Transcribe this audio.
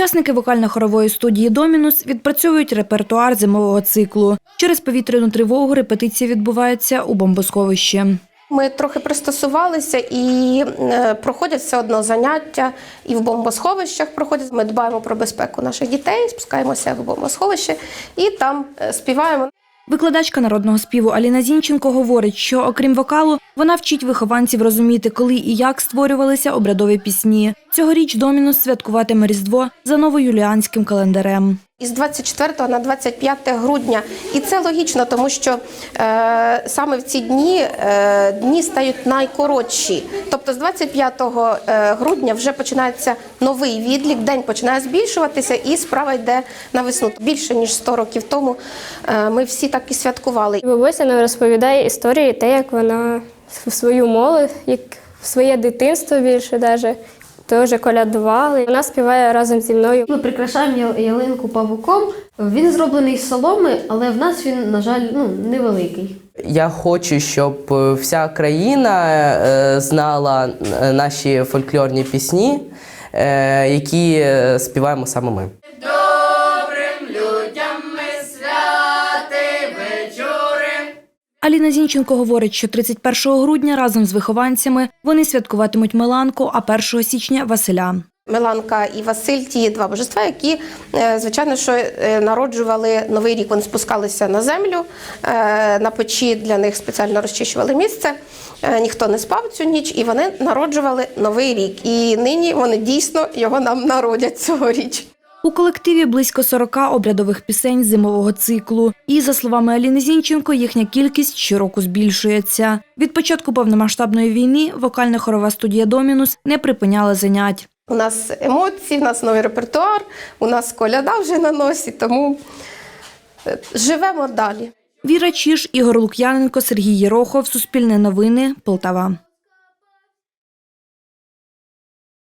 Учасники вокально-хорової студії Домінус відпрацьовують репертуар зимового циклу. Через повітряну тривогу репетиція відбувається у бомбосховищі. Ми трохи пристосувалися і е, проходять все одно заняття і в бомбосховищах проходять. Ми дбаємо про безпеку наших дітей, спускаємося в бомбосховище і там е, співаємо. Викладачка народного співу Аліна Зінченко говорить, що окрім вокалу, вона вчить вихованців розуміти, коли і як створювалися обрядові пісні. Цьогоріч Домінус святкуватиме Різдво за новоюліанським календарем. Із 24 на 25 грудня, і це логічно, тому що е, саме в ці дні е, дні стають найкоротші. Тобто, з 25 е, грудня вже починається новий відлік, день починає збільшуватися, і справа йде на весну. Більше ніж 100 років тому е, ми всі так і святкували. Бабуся нам розповідає історії, те, як вона в свою молодь, як в своє дитинство більше даже, теж колядували. Вона співає разом зі мною. Ми прикрашаємо ялинку павуком. Він зроблений з соломи, але в нас він, на жаль, ну, невеликий. Я хочу, щоб е, вся країна е, знала е, наші фольклорні пісні, які співаємо саме ми. Аліна Зінченко говорить, що 31 грудня разом з вихованцями вони святкуватимуть Меланку, а 1 січня Василя. Меланка і Василь ті два божества, які, е, звичайно, що е, народжували новий рік. Вони спускалися на землю, е, на печі для них спеціально розчищували місце. Ніхто не спав цю ніч, і вони народжували новий рік. І нині вони дійсно його нам народять цьогоріч. У колективі близько 40 обрядових пісень зимового циклу. І, за словами Аліни Зінченко, їхня кількість щороку збільшується. Від початку повномасштабної війни вокальна хорова студія Домінус не припиняла занять. У нас емоції, у нас новий репертуар, у нас коляда вже на носі, тому е, живемо далі. Віра Чіш, Ігор Лук'яненко, Сергій Єрохов, Суспільне новини, Полтава.